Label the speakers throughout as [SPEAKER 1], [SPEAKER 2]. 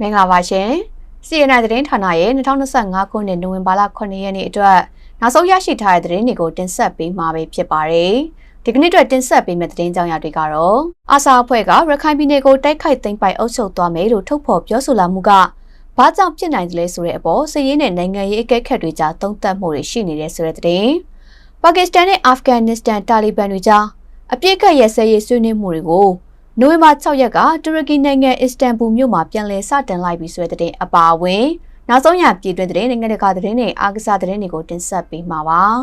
[SPEAKER 1] မင်္ဂလာပါရှင်။ CNN သတင်းဌာနရဲ့2025ခုနှစ်နိုဝင်ဘာလ9ရက်နေ့အတွက်နောက်ဆုံးရရှိထားတဲ့သတင်းတွေကိုတင်ဆက်ပေးမှာပဲဖြစ်ပါတယ်။ဒီကနေ့အတွက်တင်ဆက်ပေးမယ့်သတင်းကြောင်းရာတွေကတော့အာဆာအဖွဲ့ကရခိုင်ပြည်နယ်ကိုတိုက်ခိုက်သိမ်းပိုက်အုပ်ချုပ်သွားမယ်လို့ထုတ်ဖော်ပြောဆိုလာမှုကဘာကြောင့်ဖြစ်နိုင်တယ်လဲဆိုတဲ့အပေါ်စစ်ရေးနဲ့နိုင်ငံရေးအကဲခတ်တွေကြားသုံးသပ်မှုတွေရှိနေတဲ့ဆိုတဲ့သတင်း။ပါကစ္စတန်နဲ့အာဖဂန်နစ္စတန်တာလီဘန်တွေကြားအပြစ်ကတ်ရစဲရေးဆွေးနွေးမှုတွေကို နိုဝင်ဘာ6ရက်ကတူရကီနိုင်ငံအစ္စတန်ဘူမြို့မှာပြန်လည်စတင်လိုက်ပြီဆိုတဲ့တဲ့အပါအဝင်နောက်ဆုံးရပြည်တွင်းသတင်းနိုင်ငံတကာသတင်းတွေအားကစားသတင်းတွေကိုတင်ဆက်ပေးမှာပါ။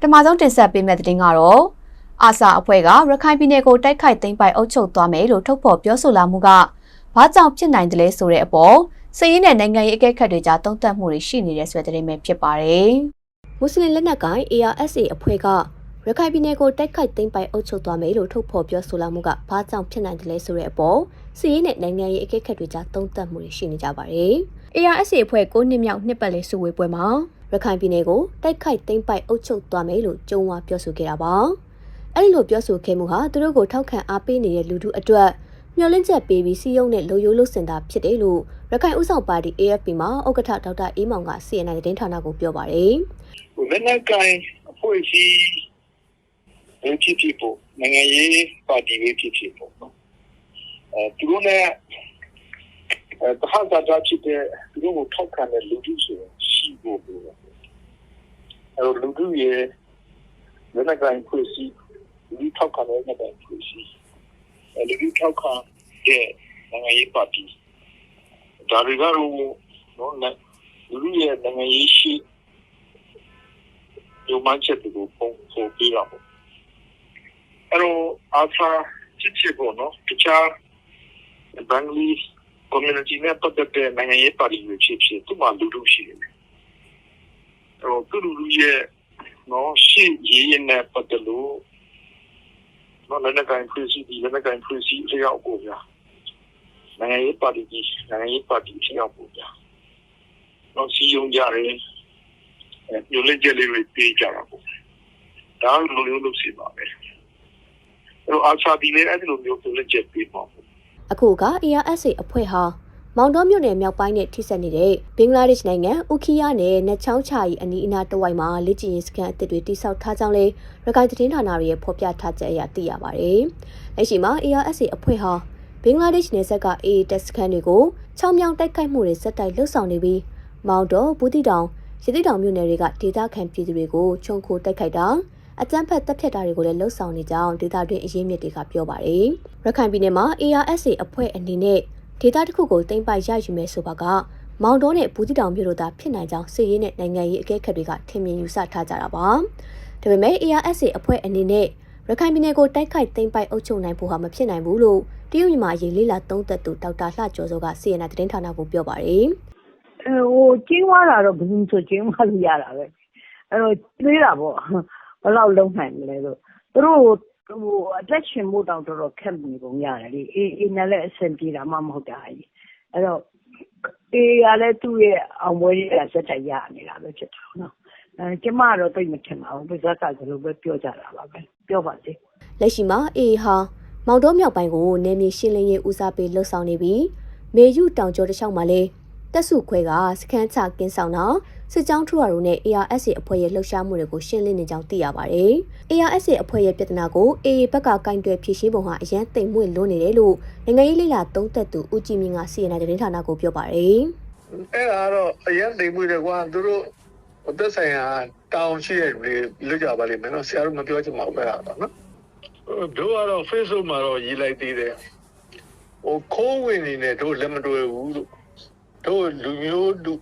[SPEAKER 1] ပထမဆုံးတင်ဆက်ပေးမယ့်သတင်းကတော့အာဆာအဖွဲ့ကရခိုင်ပြည်နယ်ကိုတိုက်ခိုက်သိမ်းပိုက်အုပ်ချုပ်သွားမယ်လို့ထုတ်ဖော်ပြောဆိုလာမှုကဘာကြောင့်ဖြစ်နိုင်တယ်လဲဆိုတဲ့အပေါ်စစ်ရေးနဲ့နိုင်ငံရေးအကဲခတ်တွေကြားသုံးသပ်မှုတွေရှိနေတဲ့ဆိုတဲ့သတင်းပဲဖြစ်ပါတယ်။မွတ်စလင်လက်နက်ကိုင် ARSA အဖွဲ့က ရခိုင်ပြည်နယ်ကိုတိုက်ခိုက်သိမ်းပိုက်အုပ်ချုပ်သွားမယ်လို့ထုတ်ဖော်ပြောဆိုလာမှုကဘာကြောင့်ဖြစ်နိုင်တယ်လဲဆိုတဲ့အပေါ်စီးရေးနဲ့နိုင်ငံရေးအကဲခတ်တွေကြားသုံးသပ်မှုတွေရှိနေကြပါတယ်။ ARSA အဖွဲ့ကိုနှစ်မြောက်နှစ်ပတ်လည်စုဝေးပွဲမှာရခိုင်ပြည်နယ်ကိုတိုက်ခိုက်သိမ်းပိုက်အုပ်ချုပ်သွားမယ်လို့ကြုံဝါပြောဆိုခဲ့တာပါ။အဲဒီလိုပြောဆိုခဲ့မှုဟာသူတို့ကိုထောက်ခံအားပေးနေတဲ့လူထုအတွက်မျှော်လင့်ချက်ပေးပြီးစီးရုံးနဲ့လုံယိုးလို့စင်တာဖြစ်တယ်လို့ရခိုင်ဥဆောင်ပါတီ AFP မှာဥက္ကဋ္ဌဒေါက်တာအေးမောင်က CNN သတင်းဌာနကိုပြောပါတယ်။
[SPEAKER 2] လက်နက်ကိုင်အဖွဲ့အစည်း ပဲဖြစ်ဖြစ်ပေါ့နိုင်ငံရေးပါတီပဲဖြစ်ဖြစ်ပေါ့နော်အဲသူတို့နဲ့အဲတခါတည်းဖြစ်တဲ့သူတို့ကိုထောက်ခံတဲ့လူထုဆိုရင်ရှိဖို့လိုတယ်အဲလူထုရဲ့လက်နက်ကိုင်ဖွဲ့စည်းလူထုထောက်ခံတဲ့လက်နက်ကိုင်ဖွဲ့စည်းအဲလူထုထောက်ခံတဲ့နိုင်ငံရေးပါတီဒါတွေကတော့နော်လူထုရဲ့နိုင်ငံရေးရှိယုံမှန်းချက်တွေကိုပုံဖော်ပြတာပေါ့ အဲ့တော့အားထားချစ်ချစ်ပေါ့နော်တခြားဘင်္ဂလီ community နဲ့ပတ်သက်တဲ့နိုင်ငံရေးပါတီတွေဖြစ်ဖြစ်သူ့မှာလူလူရှိတယ်အဲ့တော့သူလူလူရဲ့နော်ရှေ့ရေးရတဲ့ပတ်သက်လို့နော်လည်းလည်းကိုင်ဖွင့်စီဒီလည်းလည်းကိုင်ဖွင့်စီလျောက်ကိုဗျာနိုင်ငံရေးပါတီကြီးနိုင်ငံရေးပါတီလျောက်ကိုဗျာနော်စီယုံကြတယ်ညှို့လက်ကြလေးတွေပေးကြတာပေါ့ဒါလူလူလို့စီပါပဲ အဲ့တော့အာချာဒီလည်းအဲ့ဒီလိုမျိုးပုံလက်ချက်ပေးပါဘူး
[SPEAKER 1] အခုက ARSA အဖွဲ့ဟာမောင်တော်မြို့နယ်မြောက်ပိုင်းနဲ့ထိစပ်နေတဲ့ဘင်္ဂလားဒေ့ရှ်နိုင်ငံဥခီယာနယ်နချောင်းချာရီအနီးအနားတဝိုက်မှာလက်ကျင်စကန်အသစ်တွေတိစောက်ထားကြောင်းလဲရခိုင်သတင်းဌာနတွေရဲ့ဖော်ပြထားချက်အရသိရပါတယ်။လက်ရှိမှာ ARSA အဖွဲ့ဟာဘင်္ဂလားဒေ့ရှ်နယ်စပ်က AA တပ်စခန်းတွေကိုချောင်းမြောင်းတိုက်ခိုက်မှုတွေစက်တိုက်လှုပ်ဆောင်နေပြီးမောင်တော်ဘူးတီတောင်ရတိတောင်မြို့နယ်တွေကဒေသခံပြည်သူတွေကိုခြုံခိုတိုက်ခိုက်တာ အကြမ်းဖက်တပ်ဖြတ်တာတွေကိုလည်းလှုပ်ဆောင်နေကြောင်းဒေသတွင်းအရေးမြစ်တွေကပြောပါတယ်။ရခိုင်ပြည်နယ်မှာ ARSA အဖွဲ့အနေနဲ့ဒေသတစ်ခုကိုတင်ပိုက်ရယူမယ်ဆိုပါကမောင်တော်နဲ့ဘူးတီတောင်မြို့တို့သာဖြစ်နိုင်ကြောင်းစစ်ရေးနဲ့နိုင်ငံရေးအကဲခတ်တွေကထင်မြင်ယူဆထားကြတာပါ။ဒါပေမဲ့ ARSA အဖွဲ့အနေနဲ့ရခိုင်ပြည်နယ်ကိုတိုက်ခိုက်သိမ်းပိုက်အုပ်ချုပ်နိုင်ဖို့ဟာမဖြစ်နိုင်ဘူးလို့တရုတ်မြန်မာအရေးလေးလာသုံးသက်သူဒေါက်တာလှကျော်စောက CNN သတင်းဌာနကိုပြောပါတယ်။
[SPEAKER 3] ဟိုကျင်းသွားတာတော့ဘယ်သူဆိုကျင်းသွားလို့ရတာပဲအဲ့တော့သေးတာပေါ့ ဘယ်လောက်လုံးနိုင်မလဲလို့သူတို့ဟိုအသက်ရှင်ဖို့တောင်တော်တော်ခက်နေပုံရတယ်လေအေးအေးနဲ့လည်းအဆင်ပြေတာမှမဟုတ်တာကြီးအဲ့တော့အေးကလည်းသူ့ရဲ့အောင်ပွဲရစက်တိုင်ရနေတာပဲဖြစ်တာနော်အဲကျမကတော့သိမထင်ပါဘူးပြဇက်ကဆိုလိုပဲပြောကြတာပါပဲပြောပါစေ
[SPEAKER 1] လက်ရှိမှာအေးဟာမောင်တော်မြောက်ပိုင်းကိုနေမြေရှင်းလင်းရေးဦးစားပေးလှုပ်ဆောင်နေပြီးမေယူတောင်ကျော်တစ်လျှောက်မှာလည်း တက်စုခွဲကစခန်းချကင်းဆောင်တာစစ်ကြောင်းထူရတို့နဲ့ ARSA အဖွဲ့ရဲ့လှုပ်ရှားမှုတွေကိုရှင်းလင်းနေကြောင်းသိရပါတယ်။ ARSA အဖွဲ့ရဲ့ပြဿနာကို AA ဘက်ကကင်တွယ်ဖြေရှင်းပုံဟာအရန်သိမ်မွေ့လွန်းနေတယ်လို့နိုင်ငံရေးလိလာသုံးသက်သူဦးကြည်မြင့်က CNN သတင်းဌာနကိုပြောပါတယ်။
[SPEAKER 2] အဲ့ဒါကတော့အရင်တိမ်မွေးတယ်ကွာသူတို့အသက်ဆိုင်ရာတောင်းရှိတဲ့လူတွေလွတ်ကြပါလိမ့်မယ်နော်ဆရာတို့မပြောချင်ပါဘူးအဲ့ဒါတော့နော်တို့ကတော့ Facebook မှာတော့ရေးလိုက်သေးတယ်ဟိုခိုးဝင်နေနဲ့တို့လက်မတွေ့ဘူးလို့ တို့လူမျိုးလူ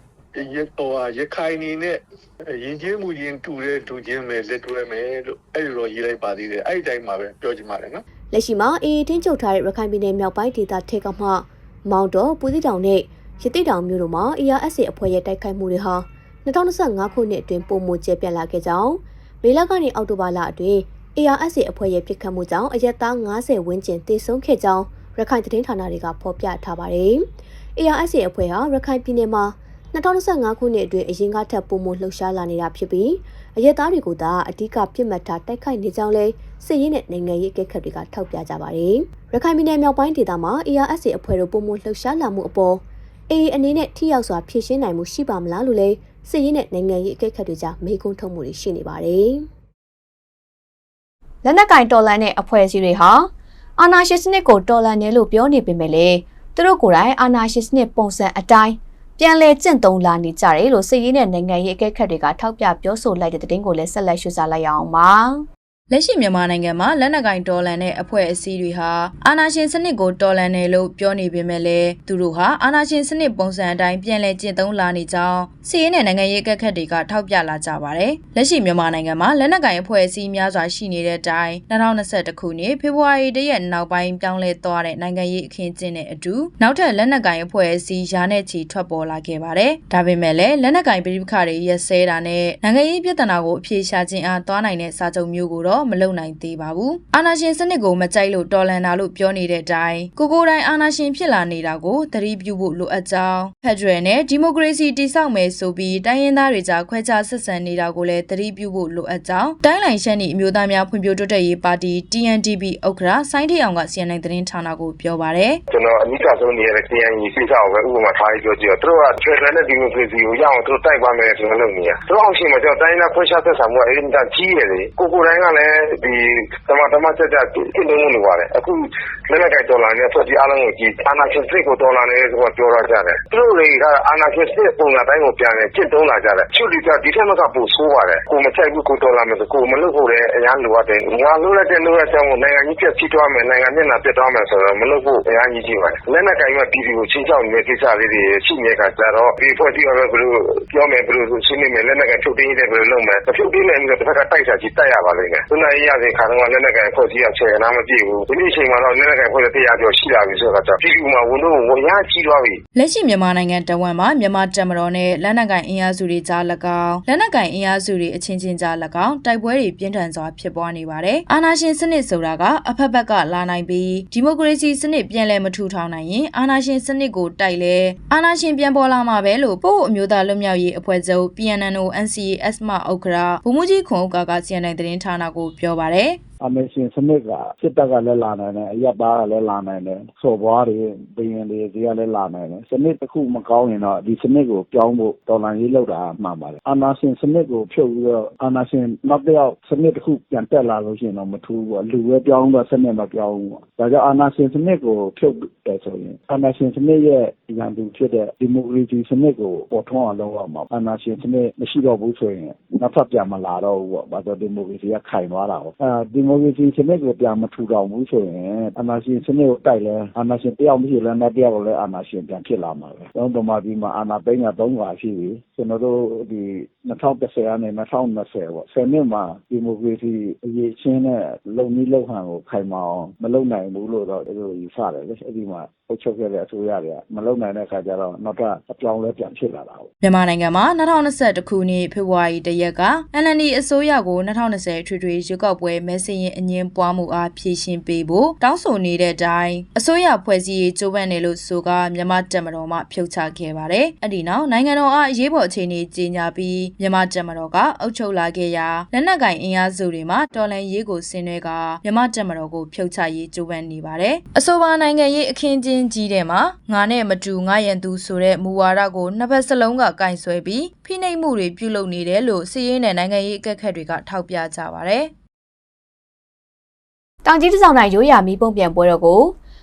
[SPEAKER 2] ရတော့ရခိုင်နေနဲ့ရင်ချင်းမှုချင်းတူတဲ့တူချင်းပဲလက်တွဲမယ်လို့အဲ့လိုတော့ရေးလိုက်ပါသေးတယ်အဲ့ဒီတိုင်းမှာပဲပြောချင်ပါတယ်နော်
[SPEAKER 1] လက်ရှိမှာအေးတင်းချုပ်ထားတဲ့ရခိုင်ပြည်နယ်မြောက်ပိုင်းဒေသထက်ကမှမောင်တော်ပူသီတောင်နဲ့ရတိတောင်မြို့တို့မှာ ARSA အဖွဲ့ရဲ့တိုက်ခိုက်မှုတွေဟာ2025ခုနှစ်အတွင်းပုံမကျပြန့်လာခဲ့ကြောင်းမေလကနေအောက်တိုဘာလအတွင်း ARSA အဖွဲ့ရဲ့ပြစ်ခတ်မှုကြောင့်အရက်သား90ဝန်းကျင်သေဆုံးခဲ့ကြောင်းရခိုင်သတင်းဌာနတွေကဖော်ပြထားပါတယ်။ ARSA အဖွဲ့ဟာရခိုင်ပြည်နယ်မှာ2025ခုနှစ်အတွင်းအရင်ကထပ်ပုံမလှုပ်ရှားလာနေတာဖြစ်ပြီးအရက်သားတွေကိုသာအဓိကပြစ်မှတ်ထားတိုက်ခိုက်နေကြောင်းလဲစစ်ရေးနဲ့နိုင်ငံရေးအကဲခတ်တွေကထောက်ပြကြပါတယ်။ရခိုင်ပြည်နယ်မြောက်ပိုင်းဒေသမှာ ARSA အဖွဲ့တို့ပုံမှန်လှုပ်ရှားလာမှုအပေါ် AA အနေနဲ့ထိရောက်စွာဖြည့်ရှင်းနိုင်မှုရှိပါမလားလို့လဲစစ်ရေးနဲ့နိုင်ငံရေးအကဲခတ်တွေကြားမေးခွန်းထုတ်မှုတွေရှိနေပါတယ်။လက်နက်ကင်တော်လန်တဲ့အဖွဲ့အစည်းတွေဟာအာနာရှင်စနစ်ကိုတော်လန်တယ်လို့ပြောနေပေမဲ့လေ သူတို့ကိုယ်တိုင်အာနာရှင်စနစ်ပုံစံအတိုင်းပြန်လဲကျင့်သုံးလာနေကြတယ်လို့စစ်ရေးနဲ့နိုင်ငံရေးအကဲခတ်တွေကထောက်ပြပြောဆိုလိုက်တဲ့သတင်းကိုလည်းဆက်လက်ရှုစားလိုက်ရအောင်ပါ။
[SPEAKER 4] လက်ရှိမြန်မာနိုင်ငံမှာလက်နက်ကင်တော်လန်တဲ့အဖွဲ့အစည်းတွေဟာအာဏာရှင်စနစ်ကိုတော်လန်တယ်လို့ပြောနေပေမဲ့လည်းသူတို့ဟာအာဏာရှင်စနစ်ပုံစံအတိုင်းပြန်လည်ကျင့်သုံးလာနေကြောင်းစီးရဲနဲ့နိုင်ငံရေးကက်ခတ်တွေကထောက်ပြလာကြပါတယ်။လက်ရှိမြန်မာနိုင်ငံမှာလက်နက်ကင်အဖွဲ့အစည်းများစွာရှိနေတဲ့အတိုင်း2021ခုနှစ်ဖေဖော်ဝါရီလရဲ့နောက်ပိုင်းပြောင်းလဲသွားတဲ့နိုင်ငံရေးအခင်းကျင်းတဲ့အတူနောက်ထပ်လက်နက်ကင်အဖွဲ့အစည်းရာနဲ့ချီထွက်ပေါ်လာခဲ့ပါတယ်။ဒါပေမဲ့လည်းလက်နက်ကင်ပြည်ပခါတွေရက်စဲတာနဲ့နိုင်ငံရေးပြဿနာကိုအပြေရှားခြင်းအားသွားနိုင်တဲ့စာချုပ်မျိုးကိုတော့မလုံနိုင်သေးပါဘူး။အာနာရှင်စနစ်ကိုမကြိုက်လို့တော်လန်တာလို့ပြောနေတဲ့အတိုင်းကိုကိုတိုင်းအာနာရှင်ဖြစ်လာနေတာကိုသတိပြုဖို့လိုအပ်ကြောင်းဖက်ဒရယ်နဲ့ဒီမိုကရေစီတည်ဆောက်မယ်ဆိုပြီးတိုင်းရင်းသားတွေကြားခွဲခြားဆက်ဆံနေတာကိုလည်းသတိပြုဖို့လိုအပ်ကြောင်းတိုင်းလိုင်ရှမ်းဤအမျိုးသားများဖွံ့ဖြိုးတိုးတက်ရေးပါတီ TNDP ဥက္ကဋ္ဌစိုင်းထေအောင်က CNN သတင်းဌာနကိုပြောပါရယ်
[SPEAKER 5] ကျွန်တော်အနိကဆုံးနေရတဲ့ KNY ကိစ္စကိုပဲဥပမာထားပြီးပြောကြည့်တော့သူတို့က Federal နဲ့ Democracy ကိုရအောင်သူတို့တိုက်ပါမယ်ဆိုတော့လုပ်နေရသူတို့အောင်ရှိမှကျွန်တော်တိုင်းသားခွဲခြားဆက်ဆံမှုကအဲ့ဒီတကြီးရတယ်ကိုကိုတိုင်းကလည်းဒီတမတမချက်ချက်တည်လုံးလို့ပါတယ် အခု လက်နက်ကင်ဒေါ်လာနဲ့ဖွဲ့စည်းအားလုံးကိုကြည့် အာနာရှင်စစ်ကိုဒေါ်လာနဲ့ဆိုတော့ပြောရကြတယ် သူတို့တွေက အာနာရှင်စစ် ပုံစံတိုင်းကို ပြန်တယ်ကျင့်သုံးလာကြတယ်ချုပ်ဒီကဒီထက်မှကပိုဆိုးပါတယ် ကိုမချိုက်ဘူး ကိုဒေါ်လာမယ်ဆို ကိုမလုပ်ဖို့လည်းအများလိုအပ်တယ် ငါလုပ်လိုက်တဲ့ လုပ်ရတဲ့ကိုနိုင်ငံကြီးပြည့်ဖြစ်သွားမယ် နိုင်ငံမျက်နှာပြတ်သွားမယ်ဆိုတော့မလုပ်ဖို့အများကြီးကြီးပါတယ် လက်နက်ကင်ကပြည်သူကိုချင်းချောက်နေတဲ့ ကိစ္စလေးတွေ ရှိနေတဲ့အခါကျတော့ ဒီဖွဲ့စည်းရမယ်ဘယ်လိုပြောမယ် ဘယ်လိုရှင်းနေမယ် လက်နက်ကင်ထုတ်တင်းတယ်ဘယ်လိုလုပ်မယ်မထုတ်တင်းနိုင်ဘူးတစ်ဖက်က တိုက်တာကြီးတိုက်ရပါလိမ့်မယ်သူနိုင်ရတဲ့ခါတော့လက်နက်ကင်ဖွဲ့စည်းရချေနာမပြည့်ဘူး ဒီနေ့အချိန်မှာတော့ လက်နက်ကင်ဖွဲ့တဲ့တရားကျော်ရှိလာပြီဆိုတော့ ပြည်သူမှာ ဝန်တော့ဝန်ရကြီးသွားပြီ
[SPEAKER 4] လက်ရှိ မြန်မာနိုင်ငံတဝက်မှာ မြန်မာတပ်မတော်နဲ့ လက်နက်ကင်အင်အားစုတွေကြား၎င်း လက်နက်ကင်အင်အားစုတွေ အချင်းချင်းကြား၎င်း တိုက်ပွဲတွေ ပြင်းထန်စွာ ဖြစ်ပွားနေပါတယ်။အာဏာရှင်စနစ်ဆိုတာက အဖက်ဖက်က လာနိုင်ပြီး ဒီမိုကရေစီစနစ် ပြန်လည်မထူထောင်နိုင်ရင် အာဏာရှင်စနစ်ကို တိုက်လဲအာဏာရှင်ပြန်ပေါ်လာမှာပဲလို့ပို့အမျိုးသားလွတ်မြောက်ရေးအဖွဲ့ချုပ် PNNO NCAS မှ ဥက္ကရာဘုံမှုကြီးခွန်ဥက္ကာက CNN သတင်းဌာနကိုပြောပါတယ်။
[SPEAKER 6] အမေရှင်စနစ်ကစစ်တပ်ကလည်းလာနိုင်တယ်အရက်သားကလည်းလာနိုင်တယ်စော်ဘွားတွေဘယင်တွေဒီကလည်းလာနိုင်တယ်စနစ်တစ်ခုမကောင်းရင်တော့ဒီစနစ်ကိုပြောင်းဖို့တော်လှန်ရေးလုပ်တာမှန်ပါတယ်အာနာရှင်စနစ်ကိုဖြုတ်ပြီးတော့အာနာရှင်နောက်တစ်ယောက်စနစ်တစ်ခုပြန်တက်လာလို့ရှိရင်တော့မထူးဘူးလူပဲပြောင်းတော့စနစ်မပြောင်းဘူးဒါကြောင့်အာနာရှင်စနစ်ကိုဖြုတ်တယ်ဆိုရင်အာနာရှင်စနစ်ရဲ့ရန်သူဖြစ်တဲ့ဒီမိုကရေစီစနစ်ကိုပေါ်ထွန်းအောင်လုပ်ရမှာအာနာရှင်စနစ်မရှိတော့ဘူးဆိုရင်နောက်ထပ်ပြန်မလာတော့ဘူးပေါ့ဘာလို့ဒီမိုကရေစီကခိုင်သွားတာပေါ့အဲဒီမိုကရေစီစနစ်ကိုပြန်မထူထောင်ဘူးဆိုရင်အာဏာရှင်စနစ်ကိုတိုက်လဲအာဏာရှင်တယောက်မရှိလဲနောက်တယောက်လည်းအာဏာရှင်ပြန်ဖြစ်လာမှာပဲ။ကျွန်တော်တို့ဗမာပြည်မှာအာဏာသိမ်းတာ၃ခါရှိပြီ။ကျွန်တော်တို့ဒီ2010ကနေ2020ပေါ့10နှစ်မှာဒီမိုကရေစီအရေးချင်းနဲ့လုံနည်းလုံဟန်ကိုခိုင်မာအောင်မလုပ်နိုင်ဘူးလို့တော့ဒီလိုယူဆတယ်လေ။အဲ့ဒီမှာအုပ်ချုပ်ခဲ့တဲ့အစိုးရတွေကမလုပ်နိုင်တဲ့အခါကျတော့နောက်ထပ်အပြောင်းလဲပြန်ဖြစ်လာတာပေါ့
[SPEAKER 4] မြန်မာနိုင်ငံမှာ2021ခုနှစ်ဖေဖော်ဝါရီတရက်က NLD အစိုးရကို2020ထွေထွေရွေးကောက်ပွဲမဲဆင်းရင်အငင်းပွားမှုအားဖြည့်ရှင်းပေးဖို့တောင်းဆိုနေတဲ့အတိုင်းအစိုးရဖွဲ့စည်းရေးကြိုးပမ်းတယ်လို့ဆိုကမြန်မာတပ်မတော်မှဖြုတ်ချခဲ့ပါတယ်။အဲ့ဒီနောက်နိုင်ငံတော်အားအရေးပေါ်အခြေအနေကြီးညာပြီးမြန်မာတပ်မတော်ကအုပ်ချုပ်လာခဲ့ရာလက်နက်ကင်အင်အားစုတွေမှတော်လှန်ရေးကိုဆင်နွှဲကမြန်မာတပ်မတော်ကိုဖြုတ်ချရေးကြိုးပမ်းနေပါတယ်။အဆိုပါနိုင်ငံရေးအခင်းကျင်းကြီးတဲ့မှာငါနဲ့မတူငါရန်သူဆိုတဲ့မူဝါဒကိုနှစ်ဖက်စလုံးကကင်ဆွဲပြီးဖိနှိပ်မှုတွေပြုလုပ်နေတယ်လို့စီးရဲနဲ့နိုင်ငံရေးအကက်ခတ်တွေကထောက်ပြကြပါတယ်။
[SPEAKER 1] တောင်ကြီးတစောင်းတိုင်းရိုးရာမီးပုံပြန်ပွဲတော်ကို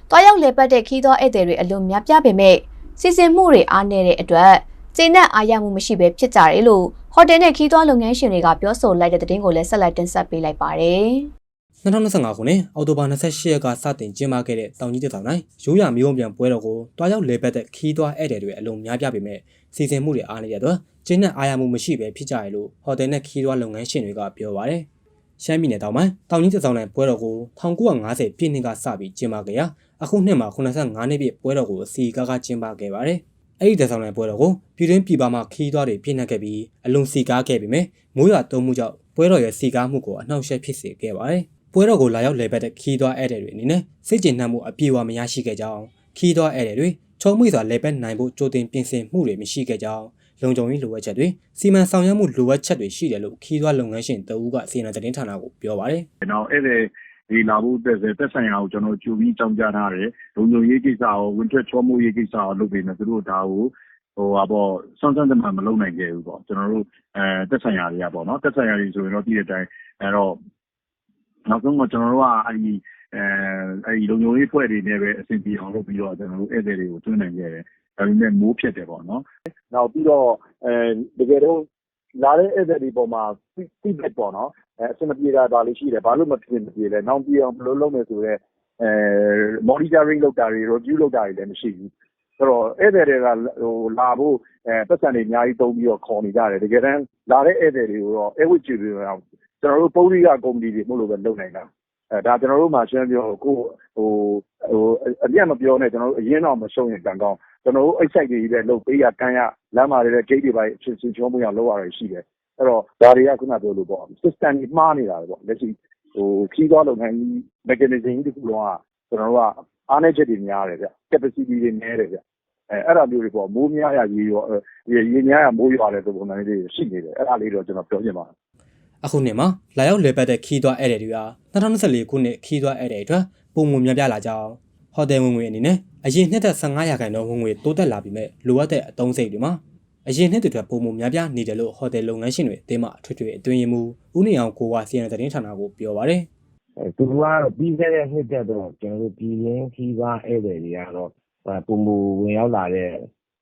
[SPEAKER 1] တွားရောက်လေပတ်တဲ့ခီးသောဧည့်သည်တွေအလွန်များပြားပေမဲ့စီစဉ်မှုတွေအားနည်းတဲ့အတွက်ကျင်းနဲ့အားရမှုမရှိဘဲဖြစ်ကြတယ်လို့ဟိုတယ်နဲ့ခီးသောလုပ်ငန်းရှင်တွေကပြောဆိုလိုက်တဲ့သတင်းကိုလည်းဆက်လက်တင်ဆက်ပေးလိုက်ပါတယ်။
[SPEAKER 7] 2025ခုနှစ်အောက်တိုဘာ28ရက်ကစတင်ကျင်းပခဲ့တဲ့တောင်ကြီးတစ်တောင်တိုင်းရိုးရာမျိုးုံပြန်ပွဲတော်ကိုတွားရောက်လေပတ်တဲ့ခီးသွွားဧည့်သည်တွေအလုံးများပြပေမဲ့စီစဉ်မှုတွေအားနည်းရတော့ကျင်းနဲ့အားရမှုမရှိပဲဖြစ်ကြရလို့ဟိုတယ်နဲ့ခီးသွွားလုပ်ငန်းရှင်တွေကပြောပါရယ် ရှမ်းပြည်နယ်တောင်ပိုင်းတောင်ကြီးတစ်တောင်တိုင်းပွဲတော်ကို1950ပြည့်နှစ်ကစပြီးကျင်းပခဲ့ရာအခုနှစ်မှာ85နှစ်ပြည့်ပွဲတော်ကိုအစီကားကားကျင်းပခဲ့ပါတယ်အဲ့ဒီတစ်တောင်တိုင်းပွဲတော်ကိုပြည်တွင်းပြည်ပမှခီးသွွားတွေပြည့်နှက်ခဲ့ပြီးအလွန်စီကားခဲ့ပေမဲ့မိုးရွာတုံးမှုကြောင့်ပွဲတော်ရဲ့စီကားမှုကိုအနှောက်အယှက်ဖြစ်စေခဲ့ပါတယ်ပွဲတော်ကိုလာရောက်လည်ပတ်တဲ့ခီးသွွားဧည့်သည်တွေအနေနဲ့စိတ်ကျဉ်နှံ့မှုအပြည့်အဝမရရှိခဲ့ကြောင်းခီးသွွားဧည့်သည်တွေချုံမိစွာလည်ပတ်နိုင်ဖို့ကြိုတင်ပြင်ဆင်မှုတွေမရှိခဲ့ကြောင်း လုံခြုံရေးလိုအပ်ချက်တွေစီမံဆောင်ရွက်မှုလိုအပ်ချက်တွေရှိတယ်လို့ခီးသွွားလုပ်ငန်းရှင်တဦးကစီရင်သတင်းဌာနကိုပြောပါတယ်။
[SPEAKER 5] နောက်ဧည့်သည်ဒီလာဖို့အတွက်သက်ဆိုင်ရာကိုကျွန်တော်ကြိုပြီးကြောင်းကြားထားတယ်။လုံခြုံရေးကိစ္စရောဝင်ထွက်ချောမှုရေးကိစ္စရောလုပ်ပေးမယ်သူတို့ဒါကိုဟိုဟာပေါ့စွမ်းစွမ်းတမန်မလုပ်နိုင်ခဲ့ဘူးပေါ့ကျွန်တော်တို့အဲသက်ဆိုင်ရာတွေကပေါ့နော်သက်ဆိုင်ရာတွေဆိုရင်တော့ဒီတဲ့အတိုင်းအဲတော့နောက်ဆုံးတော့ကျွန်တော်တို့ကအဲဒီအဲအဲဒီလုံခြုံရေးဖွဲ့တွေနဲ့ပဲအဆင်ပြေအောင်လုပ်ပြီးတော့ကျွန်တော်တို့ဧည့်သည်တွေကိုတွင်းနိုင်ခဲ့တယ်။ ဒါပေမဲ့မိုးဖြစ်တယ်ပေါ့နော်။နောက်ပြီးတော့အဲတကယ်တော့လာတဲ့ဧည့်သည်တွေပေါ်မှာ feedback ပေါ့နော်အဲအဆင်မပြေတာဒါလေးရှိတယ်ဘာလို့မဖြစ်မပြေလဲနောက်ပြီးအောင်ဘယ်လိုလုပ်မယ်ဆိုတော့အဲ monitoring လုပ်တာတွေ review လုပ်တာတွေလည်းမရှိဘူးဆိုတော့ဧည့်သည်တွေကဟိုလာဖို့အဲပတ်စံတွေအများကြီးတုံးပြီးတော့ခေါ်နေကြတယ်တကယ်တမ်းလာတဲ့ဧည့်သည်တွေကိုတော့ airway ကြည့်ပြီးတော့ကျွန်တော်တို့ပုံရိကကုမ္ပဏီတွေမဟုတ်လို့ပဲလုပ်နိုင်တာ အဲဒါကျွန်တော်တို့မှရှင်းပြောကိုဟိုဟိုအပြတ်မပြောနဲ့ကျွန်တော်တို့အရင်တော့မရှုံးရင်ကံကောင်းကျွန်တော်တို့ excite တွေကြီးပဲလုပ်ပေးရကမ်းရလမ်းမှာလည်း gate တွေပိုင်းအချင်းချင်းချုံးမှုရလောက်ရတယ်ရှိတယ်အဲ့တော့ဒါတွေကခုနပြောလို့ပေါ့ system ကြီးမှားနေတာပဲပေါ့လက်ရှိဟိုခီးသွားလုပ်ငန်းကြီး mechanism ကြီးတစ်ခုလုံးကကျွန်တော်တို့ကအားနည်းချက်တွေများတယ်ဗျ capacity တွေနည်းတယ်ဗျအဲအဲ့ဒါမျိုးတွေပေါ့မိုးများရရေရောရေများရမိုးရွာတယ်ဆိုပုံစံလေးတွေရှိနေတယ်အဲ့ဒါလေးတော့ကျွန်တော်ပြောချင်ပါတယ်
[SPEAKER 7] အခုနှစ်မှာလာရောက်လေပတ်တဲ့ခီးသွွားဧည့်သည်တွေဟာ2024ခုနှစ်ခီးသွွားဧည့်သည်အတွက်ပုံမှန်များပြားလာကြောင်းဟိုတယ်ဝင်ငွေအနေနဲ့အရင်နှစ်သက်15ရာခိုင်နှုန်းဝင်ငွေတိုးတက်လာပြီးမဲ့လိုအပ်တဲ့အသုံးစရိတ်တွေမှာအရင်နှစ်တွေအတွက်ပုံမှန်များပြားနေတယ်လို့ဟိုတယ်လုပ်ငန်းရှင်တွေအသင်းမှအထွေထွေအတွင်းရေးမှူးဦးနေအောင်ကိုကစီရင်သတင်းဌာနကိုပြောပါတယ်
[SPEAKER 8] အဲသူတို့ကတော့ပြီးခဲ့တဲ့နှစ်တက်တော့ကျွန်တော်တို့ပြည်ရင်းခီးပါဧည့်သည်တွေကတော့ပုံမူဝင်ရောက်လာတဲ့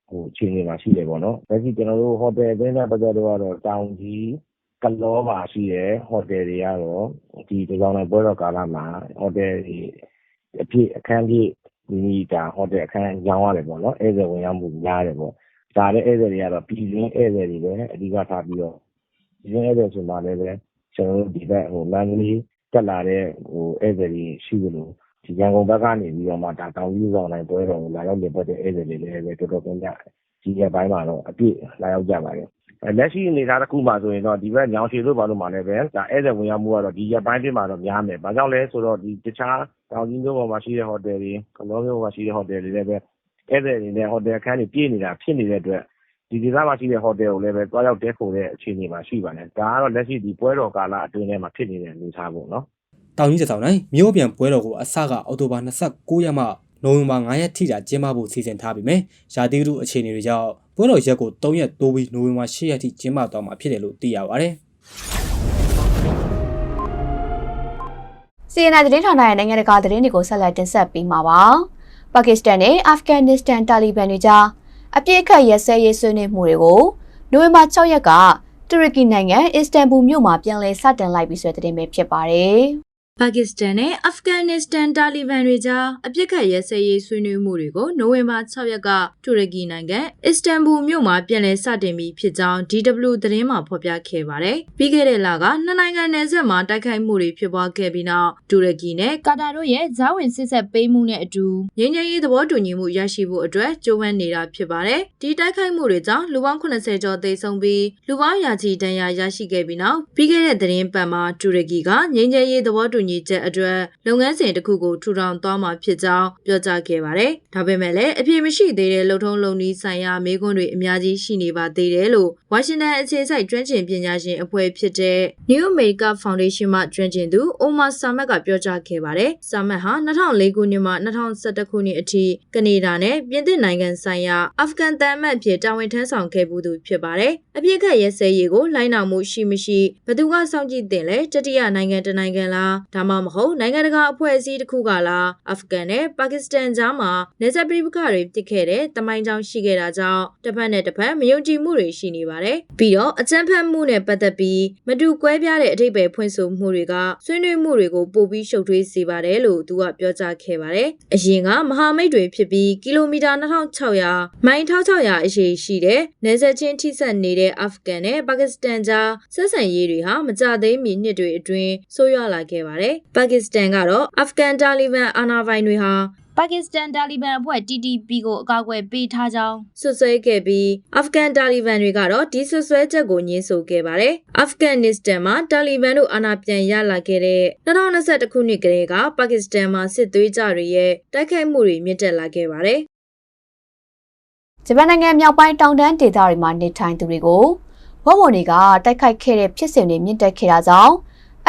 [SPEAKER 8] ဟိုအခြေအနေမှာရှိတယ်ပေါ့နော်။ဒါကြည့်ကျွန်တော်တို့ဟိုတယ်အသင်းနဲ့ပတ်သက်တော့ကတော့တောင်ကြီး ကလောပါရှိတယ်ဟိုတယ်တွေကတော့ဒီဒီကောင်လိုက်ပွဲတော်ကာလမှာဟိုတယ်တွေအဖြစ်အခန်းကြီးဒီတာဟိုတယ်အခန်းရောင်းရတယ်ပေါ့နော်ဧည့်သည်ဝင်ရောက်မှုများတယ်ပေါ့။ဒါလည်းဧည့်သည်တွေကတော့ပြည်ရင်းဧည့်သည်တွေပဲအဓိကထားပြီးတော့ပြည်ရင်းဧည့်သည်ဆိုမှလည်းပဲကျွန်တော်တို့ဒီဘက်ဟိုလမ်းကလေးတက်လာတဲ့ဟိုဧည့်သည်တွေရှိသလိုဒီရန်ကုန်ဘက်ကနေပြီးတော့မှဒါတောင်ကြီးဆောင်နိုင်ပွဲတော်ကိုလာရောက်နေပတ်တဲ့ဧည့်သည်တွေလည်းပဲတော်တော်များများဒီရက်ပိုင်းမှာတော့အပြည့်လာရောက်ကြပါတယ်အဲ လက်ရှိအနေအထားတစ်ခုမှာဆိုရင်တော့ဒီဘက်ညောင်ချီလို့ပါလို့မှလည်းပဲဒါဧည့်သည်ဝင်ရောက်မှုကတော့ဒီရက်ပိုင်းပြမှာတော့များမယ်။ဘာကြောင့်လဲဆိုတော့ဒီတခြားတောင်ကြီးမြို့ပေါ်မှာရှိတဲ့ဟိုတယ်တွေကလောမြို့ပေါ်မှာရှိတဲ့ဟိုတယ်တွေလည်းပဲဧည့်သည်တွေနဲ့ဟိုတယ်အခန်းတွေပြည့်နေတာဖြစ်နေတဲ့အတွက်ဒီဒေသမှာရှိတဲ့ဟိုတယ်ကိုလည်းပဲတွားရောက်တဲခိုတဲ့အခြေအနေမှာရှိပါတယ်။ဒါကတော့လက်ရှိဒီပွဲတော်ကာလအတွင်းထဲမှာဖြစ်နေတဲ့အနေအထားပေါ့နော်။
[SPEAKER 7] တောင်ကြီးတစ်ဆောင်တိုင်းမြို့ပြန်ပွဲတော်ကိုအစကအောက်တိုဘာ29ရက်မှနိုဝင်ဘာ9ရက်ထိတာကျင်းပဖို့စီစဉ်ထားပြီးမြဲရာသီဥတုအခြေအနေတွေကြောင့် ပွဲတော်ရက်ကို3ရက်တိုးပြီးနိုဝင်ဘာ10ရက်ထိကျင်းပသွားမှာဖြစ်တယ်လို့သိရပါတယ်
[SPEAKER 1] စီအန်အသတင်းဌာနရဲ့နိုင်ငံတကာသတင်းတွေကိုဆက်လက်တင်ဆက်ပေးမှာပါ။ပါကစ္စတန်နဲ့အာဖဂန်နစ္စတန်တာလီဘန်တွေကြားအပြစ်အခတ်ရဲစဲရေးဆွေးနွေးမှုတွေကိုနိုဝင်ဘာ6ရက်ကတူရကီနိုင်ငံအစ္စတန်ဘူမြို့မှာပြန်လည်စတင်လိုက်ပြီးဆိုတဲ့သတင်းပဲဖြစ်ပါတယ်။
[SPEAKER 4] ပါကစ္စတန်နဲ့အာဖဂန်နစ္စတန်တာလီဘန်တွေကြားအပြစ်ခတ်ရဲစဲရေးဆွေးနွေးမှုတွေကိုနိုဝင်ဘာ6ရက်ကတူရကီနိုင်ငံအစ္စတန်ဘူမြို့မှာပြန်လည်စတင်ပြီးဖြစ်ကြောင်း DW သတင်းမှာဖော်ပြခဲ့ပါတယ်။ပြီးခဲ့တဲ့လကနှစ်နိုင်ငံနယ်စပ်မှာတိုက်ခိုက်မှုတွေဖြစ်ပွားခဲ့ပြီးနောက်တူရကီနဲ့ကာတာတို့ရဲ့ဇာဝင်စစ်ဆက်ပေးမှုနဲ့အတူငြိမ်းချမ်းရေးသဘောတူညီမှုရရှိဖို့အတွက်ကြိုးပမ်းနေတာဖြစ်ပါတယ်။ဒီတိုက်ခိုက်မှုတွေကြောင့်လူပေါင်း80ကျော်သေဆုံးပြီးလူပေါင်းရာချီဒဏ်ရာရရှိခဲ့ပြီးနောက်ပြီးခဲ့တဲ့သတင်းပတ်မှာတူရကီကငြိမ်းချမ်းရေးသဘောတူညီချက်အတွက်လုပ်ငန်းစဉ်တစ်ခုကိုထူထောင်သွားမှာဖြစ်ကြောင်းပြောကြားခဲ့ပါတယ်။ဒါပေမဲ့လည်းအပြည့်မရှိသေးတဲ့လုံထုံးလုံနည်းဆိုင်ရာမေးခွန်းတွေအများကြီးရှိနေပါသေးတယ်လို့ဝါရှင်တန်အခြေစိုက်ကျွမ်းကျင်ပညာရှင်အဖွဲ့ဖြစ်တဲ့ New America Foundation မှကျွမ်းကျင်သူအိုမာဆာမတ်ကပြောကြားခဲ့ပါတယ်။ဆာမတ်ဟာ2004ခုနှစ်မှ2011ခုနှစ်အထိကနေဒါနဲ့ပြင်သစ်နိုင်ငံဆိုင်ရာအာဖဂန်တန်အမတ်ဖြစ်တာဝန်ထမ်းဆောင်ခဲ့မှုသူဖြစ်ပါတယ်။အပြစ်ခတ်ရဲစဲရေးကိုလိုင်းနာမှုရှိမရှိဘယ်သူကစောင့်ကြည့်တင်လဲတတိယနိုင်ငံတစ်နိုင်ငံလားဒါမှမဟုတ်နိုင်ငံတကာအဖွဲ့အစည်းတစ်ခုကလားအာဖဂန်နဲ့ပါကစ္စတန်ကြားမှာနေဆက်ပြည်ပခတွေဖြစ်ခဲ့တဲ့တမိုင်းကြောင်ရှိခဲ့တာကြောင့်တစ်ဖက်နဲ့တစ်ဖက်မယုံကြည်မှုတွေရှိနေပါတယ်။ပြီးတော့အကြမ်းဖက်မှုနဲ့ပတ်သက်ပြီးမတူကွဲပြားတဲ့အထိပ္ပယ်ဖွင့်ဆိုမှုတွေကဆွေးနွေးမှုတွေကိုပိုပြီးရှုပ်ထွေးစေပါတယ်လို့သူကပြောကြားခဲ့ပါတယ်။အရင်ကမဟာမိတ်တွေဖြစ်ပြီးကီလိုမီတာ2600မိုင်1600အရှိရှိတဲ့နေဆက်ချင်းထိစပ်နေတဲ့အာဖဂန်နဲ့ပါကစ္စတန်ကြားဆက်ဆံရေးတွေဟာမကြသေးမီနှစ်တွေအတွင်းဆိုးရွားလာခဲ့ပါတယ်။ပါကစ္စတန်ကတော့အာဖဂန်တာလီဘန်အာဏာပိုင်တွေဟာပါကစ္စတန်တာလီဘန်အဖွဲ့ TTP ကိုအကာအကွယ်ပေးထားကြောင်းဆွဆွဲခဲ့ပြီးအာဖဂန်တာလီဘန်တွေကတော့ဒီဆွဆွဲချက်ကိုညှင်းဆိုခဲ့ပါတယ်။အာဖဂန်နစ္စတန်မှာတာလီဘန်တို့အာဏာပြန်ရလာခဲ့တဲ့2021ခုနှစ်ကလေးကပါကစ္စတန်မှာစစ်သွေးကြတွေရဲ့တိုက်ခိုက်မှုတွေမြင့်တက်လာခဲ့ပါတယ်။
[SPEAKER 1] ဂျပန်နိုင်ငံမြောက်ပိုင်းတောင်တန်းဒေသတွေမှာနေထိုင်သူတွေကိုဝက်ဝွန်တွေကတိုက်ခိုက်ခဲ့တဲ့ဖြစ်စဉ်တွေမြင့်တက်ခဲ့တာကြောင့်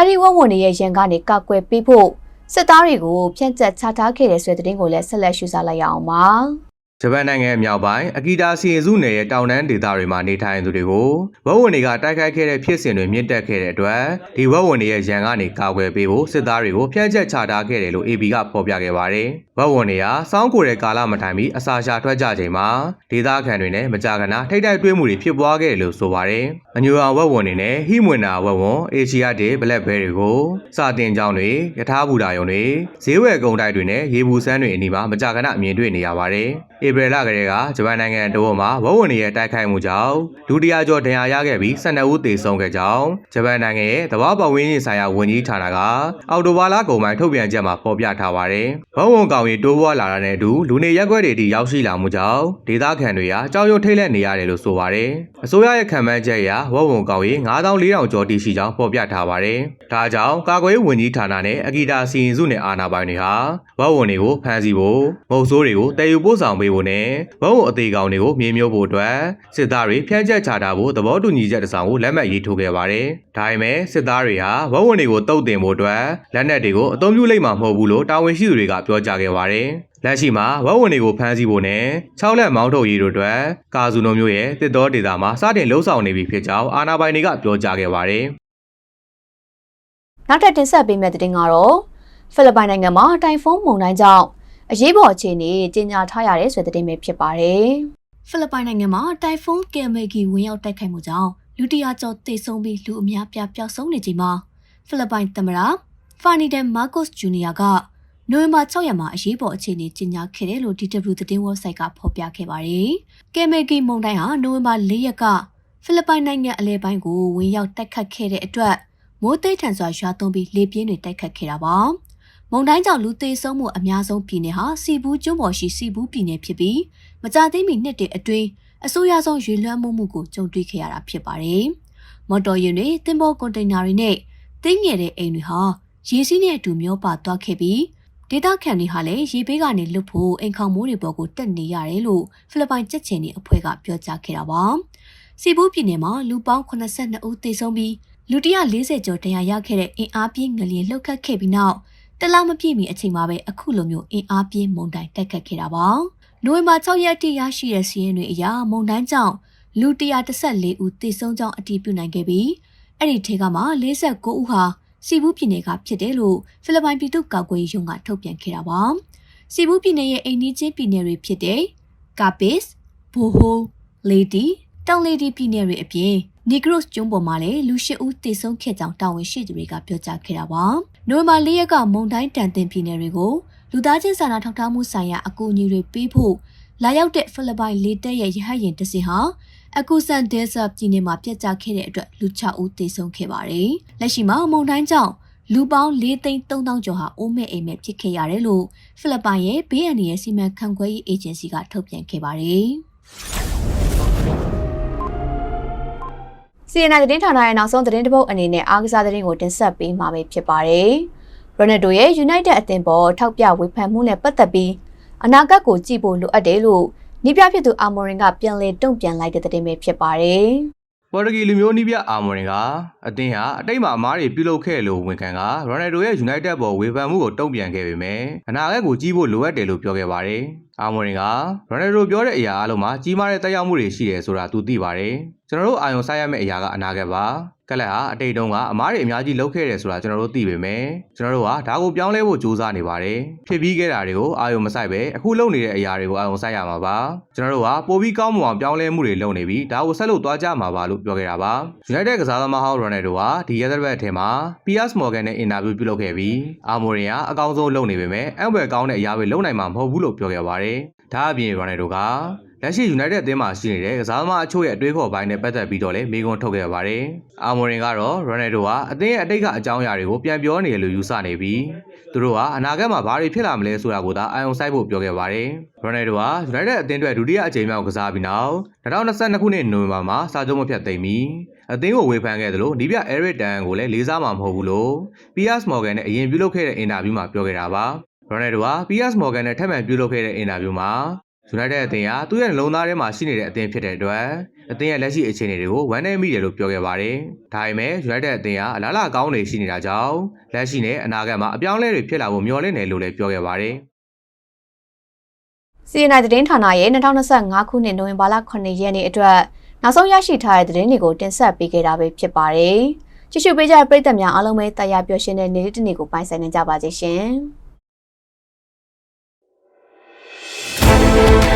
[SPEAKER 1] အဲ့ဒီဝက်ဝွန်တွေရဲ့ရန်ကနေကောက်ကွယ်ပေးဖို့စစ်သားတွေကိုဖြန့်ကျက်ချထားခဲ့တဲ့ဆွေသတင်းကိုလည်းဆက်လက်ရှုစားလိုက်ရအောင်ပါ။
[SPEAKER 9] ဂျပန်နိုင်ငံမြောက်ပိုင်းအကီတာစီရင်စုနယ်ရဲ့တောင်တန်းဒေသတွေမှာနေထိုင်သူတွေကိုဝက်ဝံတွေကတိုက်ခိုက်ခဲ့တဲ့ဖြစ်စဉ်တွေမြင့်တက်ခဲ့တဲ့အတွက်ဒီဝက်ဝံတွေရဲ့ရန်ကနေကာကွယ်ပေးဖို့စစ်သားတွေကိုဖျက်ချက်ချထားခဲ့တယ်လို့ AB ကဖော်ပြခဲ့ပါတယ်။ဝက်ဝံတွေကစောင်းကိုတဲ့ကာလမတိုင်မီအစာရှာထွက်ကြချိန်မှာဒေသခံတွေနဲ့မကြာခဏထိတ်တိုက်တွဲမှုတွေဖြစ်ပွားခဲ့တယ်လို့ဆိုပါတယ်။အညူအောင်ဝက်ဝံတွေနဲ့ဟိမွင်နာဝက်ဝံအေရှီယာတေဘလက်ဘဲတွေကိုစာတင်ကြောင်းတွေယထာဘူတာယုံတွေဈေးဝယ်ကုန်တိုက်တွေနဲ့ရေဘူးစမ်းတွေအနီးမှာမကြာခဏမြင်တွေ့နေရပါတယ်။ဧပြီလကတည်းကဂျပန်နိုင်ငံတဝက်မှာဝက်ဝံတွေရဲ့တိုက်ခိုက်မှုကြောင့်ဒုတိယကျော်ဒဏ်ရာရခဲ့ပြီး12ဦးသေဆုံးခဲ့ကြောင်းဂျပန်နိုင်ငံရဲ့သဘာဝပတ်ဝန်းကျင်ဆိုင်ရာဝန်ကြီးဌာနကအော်တိုဘာလကုန်ပိုင်းထုတ်ပြန်ချက်မှာဖော်ပြထားပါတယ်။ဝက်ဝံကောင်ရီတိုးပွားလာတာနဲ့အတူလူနေရက်ွက်တွေထိရောက်ရှိလာမှုကြောင့်ဒေသခံတွေဟာကြောက်ရွံ့ထိတ်လန့်နေရတယ်လို့ဆိုပါတယ်။အစိုးရရဲ့ခံမှန်းချက်အရဝက်ဝံကောင်ရီ9400ကျော်တိရှိကြောင်းဖော်ပြထားပါတယ်။ဒါကြောင့်ကာကွယ်ရေးဝန်ကြီးဌာနနဲ့အကီတာစီရင်စုနယ်အာဏာပိုင်တွေဟာဝက်ဝံတွေကိုဖမ်းဆီးဖို့မုတ်ဆိုးတွေကိုတည်ယူပို့ဆောင်ပေးဖို့နဲ့ဝက်ဝံအသေးကောင်တွေကိုမြေမျိုးဖို့အတွက်စစ်သားတွေဖျက်ချက်ချတာဖို့သဘောတူညီချက်တစ်စောင်ကိုလက်မှတ်ရေးထိုးခဲ့ပါတယ်။ဒါပေမဲ့စစ်သားတွေဟာဝက်ဝံတွေကိုတုတ်တင်ဖို့အတွက်လက်နက်တွေကိုအသုံးပြုလိုက်မှာမဟုတ်ဘူးလို့တာဝန်ရှိသူတွေကပြောကြားခဲ့ပါတယ်။လက်ရှိမှာဝက်ဝံတွေကိုဖမ်းဆီးဖို့နဲ့6လက်မောင်းထုတ်ရေးတို့အတွက်ကာဇူနိုမျိုးရဲ့တစ်တော်ဒေတာမှာစတင်လှုပ်ဆောင်နေပြီဖြစ်ကြောင်းအာဏာပိုင်တွေကပြောကြားခဲ့ပါတယ်။
[SPEAKER 1] နောက်ထပ်တင်ဆက်ပေးမယ့်သတင်းကတော့ဖိလစ်ပိုင်နိုင်ငံမှာတိုင်ဖုန်းမုန်တိုင်းကြောင့် အရေးပေါ်အခြေအနေကြီးညာထားရတဲ့ဆိုတဲ့သတင်းပဲဖြစ်ပါတယ်။ဖိလစ်ပိုင်နိုင်ငံမှာတိုင်ဖုန်းကယ်မေဂီဝင်ရောက်တိုက်ခိုက်မှုကြောင့်လူတရာကျော်သေဆုံးပြီးလူအများပြားပျောက်ဆုံးနေချိန်မှာဖိလစ်ပိုင်သမ္မတဖာနီဒန်မာကိုစ်ဂျူနီယာကနိုဝင်ဘာ6ရက်မှာအရေးပေါ်အခြေအနေကြီးညာခဲ့တယ်လို့ DW သတင်း website ကဖော်ပြခဲ့ပါတယ်။ကယ်မေဂီမုန်တိုင်းဟာနိုဝင်ဘာ4ရက်ကဖိလစ်ပိုင်နိုင်ငံအလဲပိုင်းကိုဝင်ရောက်တိုက်ခတ်ခဲ့တဲ့အတွက်မိုးသိထန်စွာရွာသွန်းပြီးလေပြင်းတွေတိုက်ခတ်ခဲ့တာပါ။ မုန်တိုင်းကြောင့်လူသေဆုံးမှုအများဆုံးပြည်နယ်ဟာစီဘူးကျွန်းပေါ်ရှိစီဘူးပြည်နယ်ဖြစ်ပြီးမကြသေးမီနှစ်တည်းအတွင်းအဆိုးရဆုံးရွေလွှမ်းမှုမှုကိုကြုံတွေ့ခဲ့ရတာဖြစ်ပါတယ်။မော်တော်ယာဉ်တွေတင်ပေါ်ကွန်တိန်နာတွေနဲ့တင်းငယ်တဲ့အိမ်တွေဟာရေစီးနဲ့အတူမျောပါသွားခဲ့ပြီးဒေသခံတွေဟာလည်းရေဘေးကနေလွတ်ဖို့အိမ်ခေါင်မိုးတွေပေါ်ကိုတက်နေရတယ်လို့ဖိလစ်ပိုင်ကြက်ချင်တွေအဖွဲ့ကပြောကြားခဲ့တာပါ။စီဘူးပြည်နယ်မှာလူပေါင်း82ဦးသေဆုံးပြီးလူ140ကျော်တရားရခဲ့တဲ့အင်အားပြင်းငလျင်လှုပ်ခတ်ခဲ့ပြီးနောက် တလားမပြည့်မီအချိန်မှာပဲအခုလိုမျိုးအင်အားပြင်းမုန်တိုင်းတက်ခတ်ခဲ့တာပါ။နိုဝင်ဘာ6ရက်တိရရှိတဲ့စီးရင်တွေအရမုန်တိုင်းကြောင့်လူ114ဦးသေဆုံးကြောင်းအတည်ပြုနိုင်ခဲ့ပြီးအဲ့ဒီထဲကမှ49ဦးဟာစီဘူးပြည်နယ်ကဖြစ်တယ်လို့ဖိလစ်ပိုင်ပြည်သူ့ကာကွယ်ရေးရုံးကထုတ်ပြန်ခဲ့တာပါ။စီဘူးပြည်နယ်ရဲ့အိမ်နီးချင်းပြည်နယ်တွေဖြစ်တဲ့ကာပစ်ဘိုဟိုလေဒီတောင်လေဒီပြည်နယ်တွေအပြင် နီဂရို့ကျွန်းပေါ်မှာလည်းလူ၈ဦးသေဆုံးခဲ့ကြောင်းတာဝန်ရှိသူတွေကပြောကြားခဲ့တာပါ။နိုဝင်ဘာ၄ရက်ကမုန်တိုင်းတန်တင်ပြည်နယ်တွေကိုလူသားချင်းစာနာထောက်ထားမှုဆိုင်ရာအကူအညီတွေပေးဖို့လာရောက်တဲ့ဖိလစ်ပိုင်လေတပ်ရဲ့ရဟတ်ယာဉ်တစ်စင်းဟာအကူဆန်ဒဲဆာပြည်နယ်မှာပြတ်ကျခဲ့တဲ့အတွက်လူ6ဦးသေဆုံးခဲ့ပါတယ်။လက်ရှိမှာမုန်တိုင်းကြောင့်လူပေါင်း၄သိန်း3000ကျော်ဟာအိုးမဲ့အိမ်မဲ့ဖြစ်ခဲ့ရတယ်လို့ဖိလစ်ပိုင်ရဲ့ဘေးအန္တရာယ်စီမံခန့်ခွဲရေးအေဂျင်စီကထုတ်ပြန်ခဲ့ပါတယ်။ CNN သတင်းဌာနရဲ့နောက်ဆုံးသတင်းတစ်ပုဒ်အနေနဲ့အားကစားသတင်းကိုတင်ဆက်ပေးမှာဖြစ်ပါတယ်။ရိုနယ်ဒိုရဲ့ United အသင်းပေါ်ထောက်ပြဝေဖန်မှုနဲ့ပတ်သက်ပြီးအနာဂတ်ကိုကြည့်ဖို့လိုအပ်တယ်လို့နီးပြဖြစ်သူအာမော်ရင်ကပြန်လည်တုံ့ပြန်လိုက်တဲ့သတင်းပဲဖြစ်ပါတယ်။
[SPEAKER 9] ပေါ်တူဂီလူမျိုးနီးပြအာမော်ရင်ကအသင်းဟာအတိတ်မှာအမားတွေပြုလုပ်ခဲ့လို့ဝန်ခံကရိုနယ်ဒိုရဲ့ United ပေါ်ဝေဖန်မှုကိုတုံ့ပြန်ခဲ့ပေမဲ့အနာဂတ်ကိုကြီးဖို့လိုအပ်တယ်လို့ပြောခဲ့ပါတယ်။အာမော်ရင်ကရိုနယ်ဒိုပြောတဲ့အရာအလုံးမှာကြီးမားတဲ့တက်ရောက်မှုတွေရှိတယ်ဆိုတာသူသိပါတယ်။ကျွန်တော်တို့အာရုံစိုက်ရမယ့်အရာကအနာဂတ်ပါ။ ကလပ်ဟာအတိတ်တုန်းကအမားတွေအများကြီးလုပ်ခဲ့တယ်ဆိုတာကျွန်တော်တို့သိပေမဲ့ကျွန်တော်တို့ကဒါကိုပြောင်းလဲဖို့ကြိုးစားနေပါတယ်။ဖြစ်ပြီးခဲ့တာတွေကိုအာရုံမစိုက်ပဲအခုလုပ်နေတဲ့အရာတွေကိုအာရုံစိုက်ရမှာပါ။ကျွန်တော်တို့ကပိုပြီးကောင်းမွန်အောင်ပြောင်းလဲမှုတွေလုပ်နေပြီးဒါကိုဆက်လုပ်သွားကြမှာပါလို့ပြောခဲ့တာပါ။ United ကစားသမားဟောင်းရိုနယ်ဒိုဟာဒီရက်သက်ဘက်အထက်မှာ Piers Morgan နဲ့အင်တာဗျူးပြုလုပ်ခဲ့ပြီးအာမိုရင်ကအကောင်းဆုံးလုပ်နေပေမဲ့အံ့ဘွယ်ကောင်းတဲ့အရာတွေလုပ်နိုင်မှာမဟုတ်ဘူးလို့ပြောခဲ့ပါတယ်။ဒါအပြင်ရိုနယ်ဒိုက လက်ရှိ United အသင်းမှာရှိနေတဲ့ကစားသမားအချို့ရဲ့အတွေးခေါ်ပိုင်းနဲ့ပတ်သက်ပြီးတော့လည်းမေးခွန်းထုတ်ခဲ့ပါတယ်။အာမိုရင်ကတော့ရိုနယ်ဒိုဟာအသင်းရဲ့အတိတ်ကအကြောင်းအရာတွေကိုပြန်ပြောနေတယ်လို့ယူဆနေပြီးသူတို့ကအနာဂတ်မှာဘာတွေဖြစ်လာမလဲဆိုတာကိုသာအာရုံစိုက်ဖို့ပြောခဲ့ပါတယ်။ရိုနယ်ဒိုဟာ United အသင်းအတွက်ဒုတိယအကြိမ်မြောက်ကစားပြီးနောက်2022ခုနှစ်နိုဝင်ဘာမှာစာချုပ်မဖြတ်သိမ်းပြီးအသင်းကိုဝေဖန်ခဲ့တယ်လို့နီးပြ Eric Tan ကိုလည်းလေးစားမှာမဟုတ်ဘူးလို့ Piers Morgan နဲ့အရင်ပြုလုပ်ခဲ့တဲ့အင်တာဗျူးမှာပြောခဲ့တာပါ။ရိုနယ်ဒိုဟာ Piers Morgan နဲ့ထပ်မံပြုလုပ်ခဲ့တဲ့အင်တာဗျူးမှာ United အသင်းဟာသူ့ရဲ့နှလုံးသားထဲမှာရှိနေတဲ့အသင်းဖြစ်တဲ့အတွက်အသင်းရဲ့လက်ရှိအခြေအနေတွေကိုဝမ်းနည်းမိတယ်လို့ပြောခဲ့ပါတယ်။ဒါပေမဲ့ United အသင်းဟာအလားအလာကောင်းတွေရှိနေတာကြောင့်လက်ရှိနဲ့အနာဂတ်မှာအပြောင်းအလဲတွေဖြစ်လာဖို့မျှော်လင့်တယ်လို့လည်းပြောခဲ့ပါတယ်။
[SPEAKER 1] CNI သတင်းဌာနရဲ့2025ခုနှစ်နိုဝင်ဘာလ9ရက်နေ့အတွက်နောက်ဆုံးရရှိထားတဲ့သတင်းတွေကိုတင်ဆက်ပေးခဲ့တာပဲဖြစ်ပါတယ်။ကြည့်ရှုပေးကြတဲ့ပရိသတ်များအားလုံးပဲတရားပျော်ရွှင်တဲ့နေ့တစ်နေ့ကိုပိုင်ဆိုင်နိုင်ကြပါစေရှင်။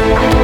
[SPEAKER 1] Thank you.